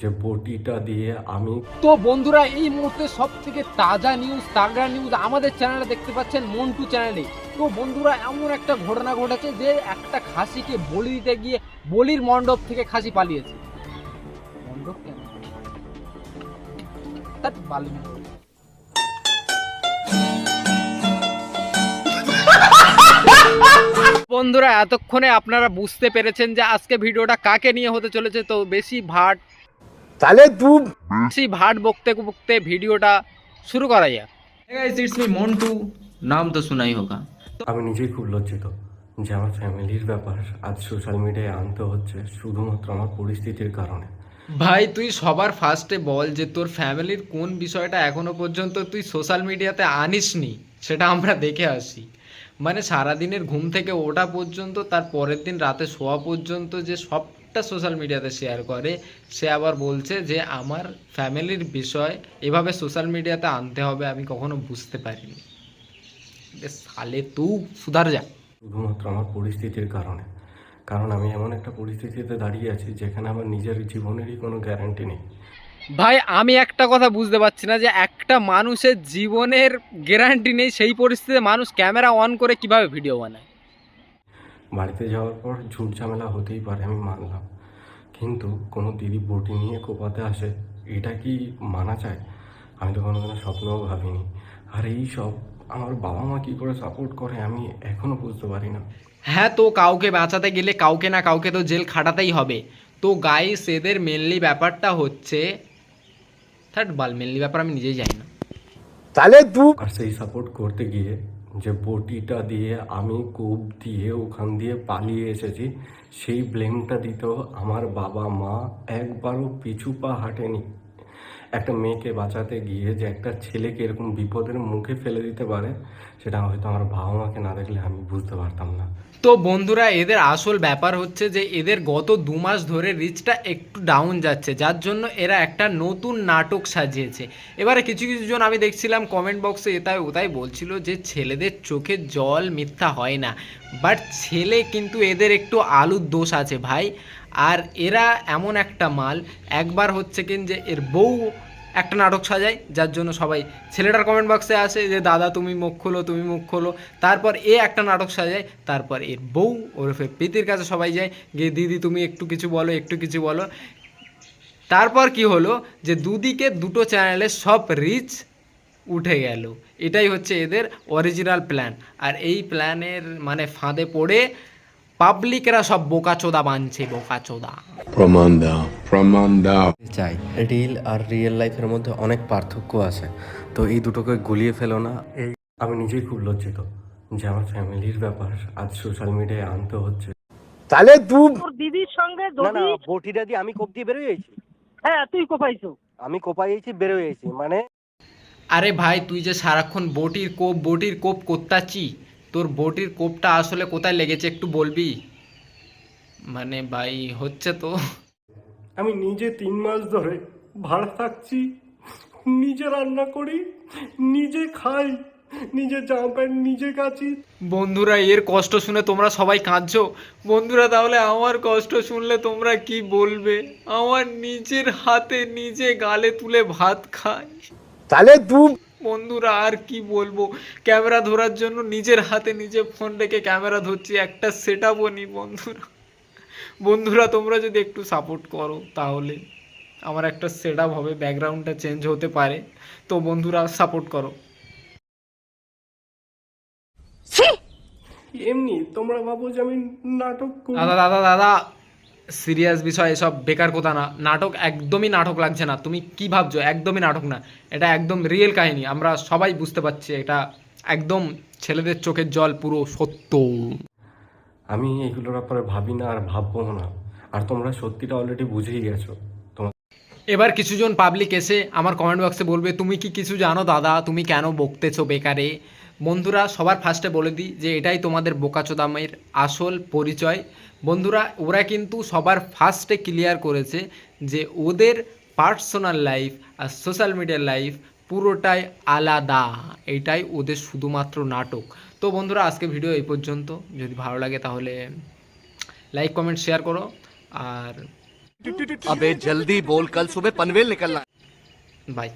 যে বটিটা দিয়ে আমি তো বন্ধুরা, এই মুহূর্তে সব থেকে তাজা নিউজ তাগড়া নিউজ আমাদের চ্যানেলে দেখতে পাচ্ছেন মন্টু চ্যানেলে তো বন্ধুরা, এমন একটা ঘটনা ঘটেছে যে একটা খাসিকে বলি দিতে গিয়ে বলির মণ্ডপ থেকে খাসি পালিয়েছে। মণ্ডপ কেন? বন্ধুরা, এতক্ষণে আপনারা বুঝতে পেরেছেন যে আজকে ভিডিওটা কাকে নিয়ে হতে চলেছে, তো বেশি ভাট তাহলে তুই ভাট বকতে বকতে ভিডিওটা শুরু করা যাক। মন্টু নাম তো শুনাই হোক হ্যাঁ। আমি নিজেই খুব লজ্জিত যে আমার ফ্যামিলির ব্যাপার আজ সোশ্যাল মিডিয়ায় আনতে হচ্ছে শুধুমাত্র আমার পরিস্থিতির কারণে। ভাই তুই সবার ফার্স্টে বল যে তোর ফ্যামিলির কোন বিষয়টা এখনও পর্যন্ত তুই সোশ্যাল মিডিয়াতে আনিসনি সেটা আমরা দেখে আসি। মানে সারাদিনের ঘুম থেকে ওটা পর্যন্ত তার পরের দিন রাতে শোয়া পর্যন্ত যে সব সবটা সোশ্যাল মিডিয়াতে শেয়ার করে। সে আবার বলছে যে আমার ফ্যামিলির বিষয় এভাবে সোশ্যাল মিডিয়াতে আনতে হবে আমি কখনো বুঝতে পারিনি। সালে তু সুধার যা। শুধুমাত্র আমার পরিস্থিতির কারণে। কারণ আমি এমন একটা পরিস্থিতিতে দাঁড়িয়ে আছি যেখানে আমার নিজের জীবনেরই কোনো গ্যারান্টি নেই। ভাই আমি একটা কথা বুঝতে পারছি না যে একটা মানুষের জীবনের গ্যারান্টি নেই সেই পরিস্থিতিতে মানুষ ক্যামেরা অন করে কীভাবে ভিডিও বানায়? বাড়িতে যাওয়ার পর ঝুট ঝামেলা হতেই পারে আমি মানলাম। কিন্তু কোনো দিদি বটি নিয়ে কোপাতে আসে এটা কি মানা চায় আমি তো কোনো কোনো স্বপ্নও ভাবিনি। আর এই সব আমার বাবা মা কী করে সাপোর্ট করে আমি এখনও বুঝতে পারি না। হ্যাঁ তো কাউকে বাঁচাতে গেলে কাউকে না কাউকে তো জেল খাটাতেই হবে। তো গাইস এদের মেনলি ব্যাপারটা হচ্ছে থার্ড বাল মেনলি ব্যাপার আমি নিজেই জানি না। তাহলে তু আর সেই সাপোর্ট করতে গিয়ে যে বটিটা দিয়ে আমি কূপ দিয়ে ওখান দিয়ে পালিয়ে এসেছি, সেই ব্লেমটা দিত আমার বাবা মা একবারও পিছু পা হাঁটেনি। একটা মেয়েকে বাঁচাতে গিয়ে যে একটা ছেলেকে এরকম বিপদের মুখে ফেলে দিতে পারে, সেটা হয়তো আমার বাবা মাকে না দেখলে আমি বুঝতে পারতাম না। তো বন্ধুরা, এদের আসল ব্যাপার হচ্ছে যে এদের গত দু মাস ধরে রিচটা একটু ডাউন যাচ্ছে, যার জন্য এরা একটা নতুন নাটক সাজিয়েছে। এবারে কিছু কিছু জন আমি দেখছিলাম কমেন্ট বক্সে এটাই ওটাই বলছিল যে ছেলেদের চোখে জল মিথ্যা হয় না বাট ছেলে কিন্তু এদের একটু আলুর দোষ আছে ভাই। আর এরা এমন একটা মাল, একবার হচ্ছে কিন যে এর বউ একটা নাটক সাজায়, যার জন্য সবাই ছেলেটার কমেন্ট বক্সে আসে যে, দাদা, তুমি মুখ খোলো, তুমি মুখ খোলো। তারপর এ একটা নাটক সাজায়, তারপর এর বউ ওরফে প্রীতির কাছে সবাই যায়, গিয়ে দিদি, তুমি একটু কিছু বলো, একটু কিছু বলো। তারপর কি হলো যে, দুদিকে দুটো চ্যানেলে সব রিচ উঠে গেল। এটাই হচ্ছে এদের অরিজিনাল প্ল্যান আর এই প্ল্যানের মানে ফাঁদে পড়ে পাবলিকরা সব বোকাচোদা বানছে বোকাচোদা প্রমাণ দাও প্রমাণ দাও চাই রিল আর রিয়েল লাইফের মধ্যে অনেক পার্থক্য আছে। তো এই দুটোকে গুলিয়ে ফেলো না। এই আমি নিজেই খুব লজ্জিত যে আমার ফ্যামিলির ব্যাপার আজ সোশ্যাল মিডিয়ায় আনতে হচ্ছে। তাহলে তু তোর দিদির সঙ্গে না না যদি বটিটা দিয়ে আমি কোপ দিয়ে বেরোয় আইছি। হ্যাঁ তুই কোপাইছো আমি কোপাই আইছি বেরোয় আইছি মানে আরে ভাই তুই যে সারাক্ষণ বটির কোপ বটির কোপ করতাছি তোর বটির কোপটা আসলে কোথায় লেগেছে একটু বলবি? মানে ভাই হচ্ছে তো। আমি নিজে তিন মাস ধরে ভাড়া থাকছি নিজে রান্না করি নিজে খাই নিজে জামা প্যান্ট নিজে কাচি। বন্ধুরা এর কষ্ট শুনে তোমরা সবাই কাঁদছো। বন্ধুরা তাহলে আমার কষ্ট শুনলে তোমরা কি বলবে? আমার নিজের হাতে নিজে গালে তুলে ভাত খাই। তাহলে তু বন্ধুরা আর কি বলব? ক্যামেরা ধরার জন্য নিজের হাতে নিজে ফোন রেখে ক্যামেরা ধরছি একটা সেট আপও নি বন্ধুরা। বন্ধুরা তোমরা যদি একটু সাপোর্ট করো তাহলে আমার একটা সেট আপ হবে ব্যাকগ্রাউন্ডটা চেঞ্জ হতে পারে। তো বন্ধুরা সাপোর্ট করো। এমনি তোমরা ভাবো যে আমি নাটক দাদা দাদা দাদা সিরিয়াস বিষয় এসব বেকার কথা না। নাটক একদমই নাটক লাগছে না। তুমি কি ভাবছ? একদমই নাটক না। এটা একদম রিয়েল কাহিনী। আমরা সবাই বুঝতে পারছি এটা একদম ছেলেদের চোখের জল পুরো সত্য। আমি এগুলোর ব্যাপারে ভাবি না আর ভাববো না। আর তোমরা সত্যিটা অলরেডি বুঝেই গেছো। তোমার এবার কিছুজন পাবলিক এসে আমার কমেন্ট বক্সে বলবে তুমি কি কিছু জানো দাদা? তুমি কেন বকতেছো বেকারে? বন্ধুরা সবার ফার্স্টে বলে দিই যে এটাই তোমাদের বোকাচোদামের আসল পরিচয় বন্ধুরা ওরা কিন্তু সবার ফার্স্টে ক্লিয়ার করেছে যে ওদের পার্সোনাল লাইফ আর সোশ্যাল মিডিয়ার লাইফ পুরোটাই আলাদা এটাই ওদের শুধুমাত্র নাটক তো বন্ধুরা আজকে ভিডিও এই পর্যন্ত যদি ভালো লাগে তাহলে লাইক কমেন্ট শেয়ার করো আর अबे जल्दी बोल कल सुबह पनवेल निकलना বাই